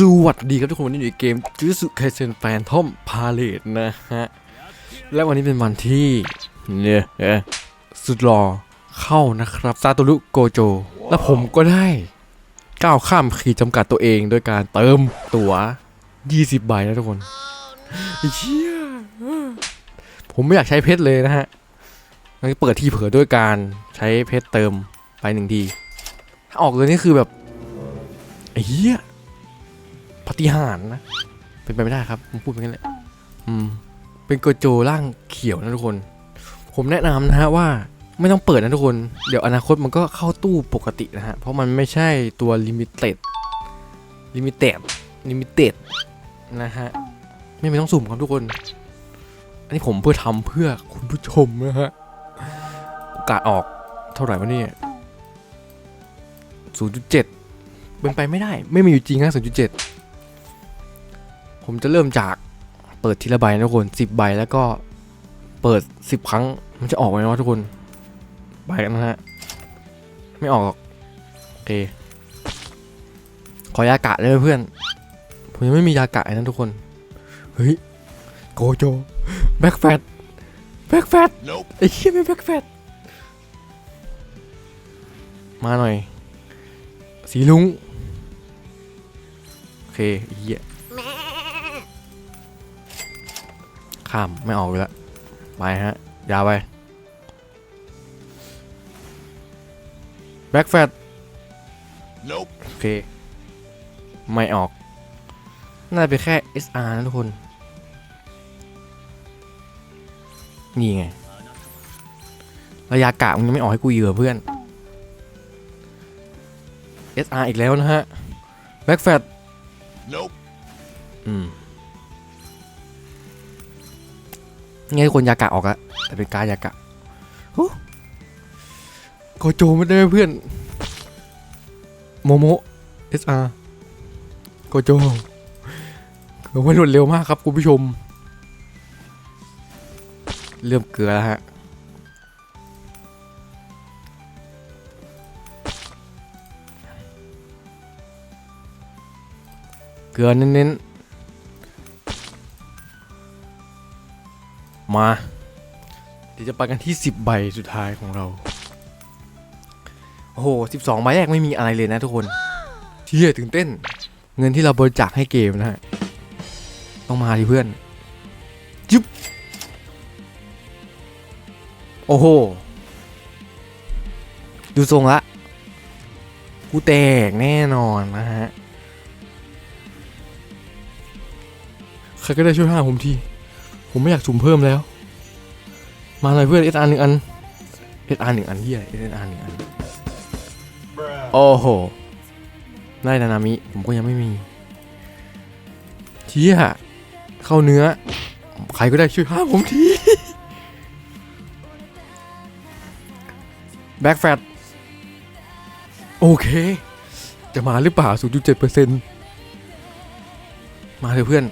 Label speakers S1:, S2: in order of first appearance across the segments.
S1: สวัสดีครับทุกคนวันนี้อยู่ในเกมจูสุไคเซนแฟนทอมพาเลตนะฮะ และวันนี้เป็นวันที่เนี่ยสุดหล่อเข้านะครับซาโตรุโกโจ และผมก็ได้ก้าวข้ามขีดจำกัดตัวเองโดยการเติมตั๋ว 20 ใบนะทุกคนอ้เชี่ยผมไม่อยากใช้เพชรเลยนะฮะงั้นเปิดที่เผลอด้วยการใช้เพชรเติมไปหนึ่งทีถ้าออกเลยนี่คือแบบอ้เหี้ย ปฏิหารนะเป็นไปไม่ได้ครับผมพูดไปงั้นแหละอืมเป็นโกโจร่างเขียวนะทุกคน ผมแนะนำนะฮะว่าไม่ต้องเปิดนะทุกคน เดี๋ยวอนาคตมันก็เข้าตู้ปกตินะฮะ เพราะมันไม่ใช่ตัวลิมิเต็ดลิมิเต็ดลิมิเต็ดนะฮะ ไม่ไม่ต้องสุ่มครับทุกคน อันนี้ผมเพื่อทำเพื่อคุณผู้ชมนะฮะ โอกาสออกเท่าไหร่วะเนี่ย0.7 เป็นไปไม่ได้ ไม่มีอยู่จริงนะ0.7 ผมจะเริ่มจากเปิดทีละใบนะทุกคนสิบใบแล้วก็เปิดสิบครั้ง มันจะออกไหมวะทุกคนใบกันนะฮะ ไม่ออกหรอกโอเค ขอยากะได้ไหมเพื่อน ผมยังไม่มียากะนะทุกคน เฮ้ยโกโจแบ็กแฟตแบ็กแฟตไอ้เหี้ยไม่แบ็กแฟตมาหน่อย สีลุงโอเคเหี้ย ข้ามไม่ออกเลยละไปฮะยาวไปแบ็กแฟต
S2: Nope.
S1: โอเค ไม่ออก น่าจะเป็นแค่ SR นะทุกคน นี่ไง ระยะกะมึงยังไม่ออกให้กูเหยื่อเพื่อน SR อีกแล้วนะฮะ แบ็กแฟต
S2: Nope.
S1: อืม ไงคนยากะออกอะแต่เป็นการยากะโอ้โกโจไม่ได้เพื่อน โมโมเอสอาร์โกโจเราไม่รวดเร็วมากครับคุณผู้ชม เริ่มเกลือแล้วฮะเกลือเน้นๆ มาเดี๋ยวจะไปกันที่ 10 ใบสุดท้ายของเรา โอ้โห12ใบแรกไม่มีอะไรเลยนะทุกคนเที่ยตื่นเต้น เงินที่เราบริจาคให้เกมนะฮะ ต้องมาดิเพื่อนจึ๊บโอ้โห ดูทรงละ กูแตกแน่นอนนะฮะ ใครก็ได้ช่วยห้ามผมที ผมไม่อยากสุ่มเพิ่มแล้ว มาหน่อยเพื่อน SR หนึ่งอัน SR หนึ่งอันที่อะไร SR หนึ่งอัน โอ้โหได้นานามิ ผมก็ยังไม่มีเชี่ยเข้าเนื้อ ใครก็ได้ช่วยห้ามผมที แบ็กแฟตโอเค จะมาหรือเปล่า 0.7%มาเถอะเพื่อน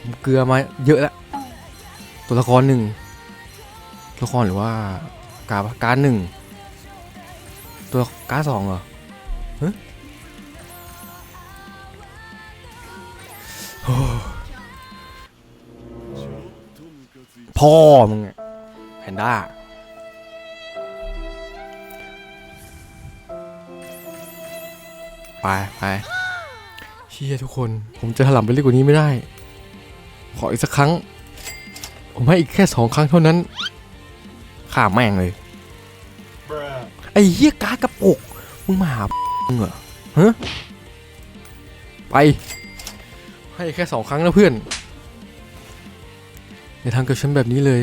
S1: ผมเกลือมาเยอะแล้ว ตัวละครหนึ่งตัวละครหรือว่ากาการหนึ่งตัวการสองเหรอพ่อมึงอะแพนด้าไปไปเชี่ยทุกคน ผมจะถล่มไปเรื่อยกว่านี้ไม่ได้ ขออีกสักครั้ง ผมให้อีกแค่สองครั้งเท่านั้นข่าแม่งเลย
S2: Bruh.
S1: ไอ้เหี้ยการดกระปุกมึงมาหามึงเหรอฮะไป ให้แค่สองครั้งนะเพื่อนอย่าทำกับฉันแบบนี้เลย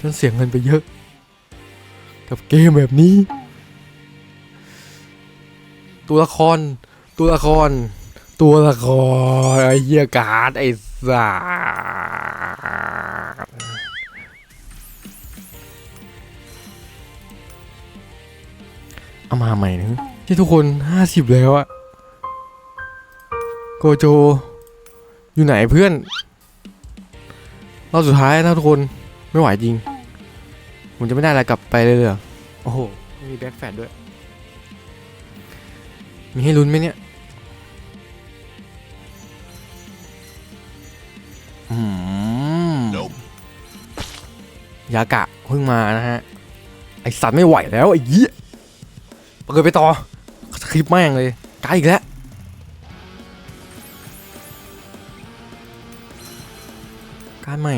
S1: ฉันเสียเงินไปเยอะ กับเกมแบบนี้ ตัวละคร ตัวละคร ตัวละคร ไอ้เหี้ยการ์ดไอ้สัส มาใหม่นึงที่ทุกคนห้าสิบแล้วอะโกโจ อยู่ไหนเพื่อนรอบสุดท้ายนะทุกคนไม่ไหวจริง ผมจะไม่ได้อะไรกลับไปเลยเหรอโอ้โหมีแบ็คแฟดด้วย มีให้ลุ้นไหมเนี่ยยากะเพิ่งมานะฮะ ไอสัตว์ไม่ไหวแล้วไอ้ยี่ เปิดไปต่อคริปแม่งเลยไกลอีกแล้วการใหม่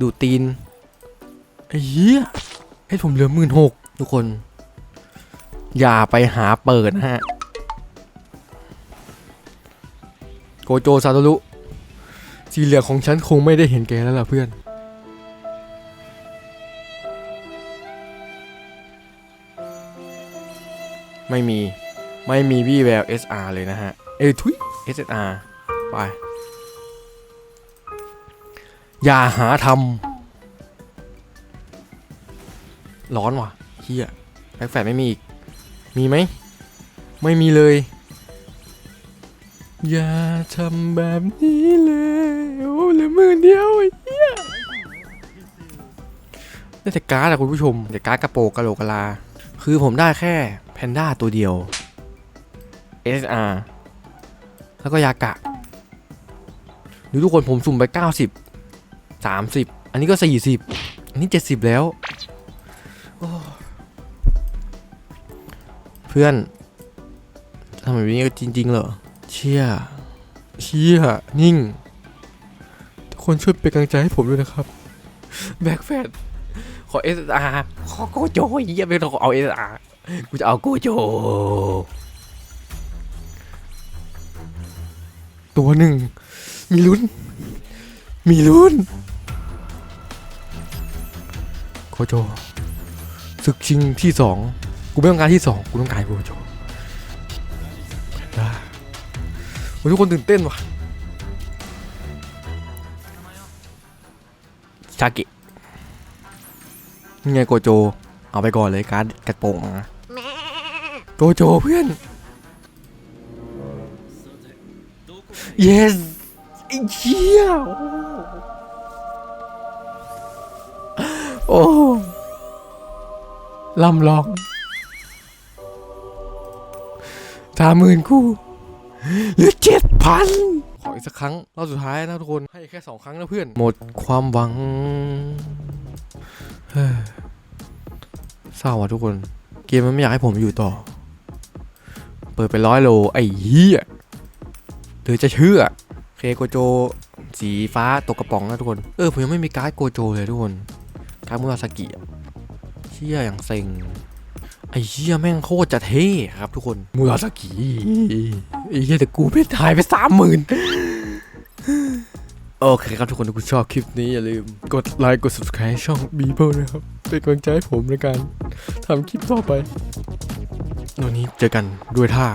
S1: ดูตีนไอ้เหี้ยให้ผมเหลือหมื่นหกทุกคน อย่าไปหาเปิดนะฮะ โกโจซาโตรุสีเหลืองของฉันคงไม่ได้เห็นแกแล้วล่ะเพื่อน ไม่มีไม่มีวี่แวว SR เลยนะฮะ เอ้ยทุย SSR ไป อย่าหาทำร้อนว่ะเฮียแบ็คแฟดไม่มีอีก มีไหม ไม่มีเลย อย่าทำแบบนี้เลยโอ้เหลือหมื่นเดียวไอ้เหี้ยได้แต่การ์ดอะคุณผู้ชมแต่การ์ดกระโปรงกะโหลกกะลา คือผมได้แค่แพนด้าตัวเดียว SR แล้วก็ยากะดูทุกคนผมสุ่มไป 90 30 อันนี้ก็ 40 อันนี้ 70 แล้วโอ้เพื่อนทำแบบนี้ก็จริง ๆ เหรอ เชี่ย เชี่ย นิ่ง ทุกคนช่วยเป็นกำลังใจให้ผมด้วยนะครับ แบ็คแฟดขอ SR ขอโกโจเยี่ยไม่ต้องเอา SR กูจะเอาโกโจ ตัวหนึ่ง มีลุ้น มีลุ้น โกโจศึกชิงที่สองกูไม่ต้องการที่สองกูต้องการโกโจแพนด้าโอ้ทุกคนตื่นเต้นว่ะชากิไงโกโจ เอาไปก่อนเลยการกระโปรงนะ โกโจเพื่อน yes ไอ้เหี้ยโอ้ลำลองสามหมื่นคู่หลือเจ็ดพันขออีกสักครั้งรอบสุดท้ายนะทุกคน ให้แค่สองครั้งนะเพื่อน หมดความหวังเฮ้ยเศร้าอะทุกคน เกมมันไม่อยากให้ผมอยู่ต่อ เปิดไปร้อยโล ไอ้เหี้ยหรือจะเชื่อเคโกโจ สีฟ้าตกกระป๋องนะทุกคน เออผมยังไม่มีการ์ดโกโจเลยทุกคน การ์ดมุราสกิอะเชี่ยอย่างเซ็ง ไอ้เชี่ยแม่งโคตรจะเท่ครับทุกคนมุราสกิไอ้เหี้ยแต่กูไม่ถ่ายไปสามหมื่นโอเคครับทุกคนถ้าคุณชอบคลิปนี้อย่าลืม กดไลค์กด subscribe ช่อง b ีเ l ลนะครับ เป็นกำลังใจให้ผมในการทำคลิปต่อไป วันนี้เจอกันด้วยท่า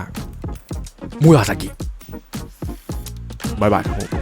S1: มุราสกิบายบายครับผม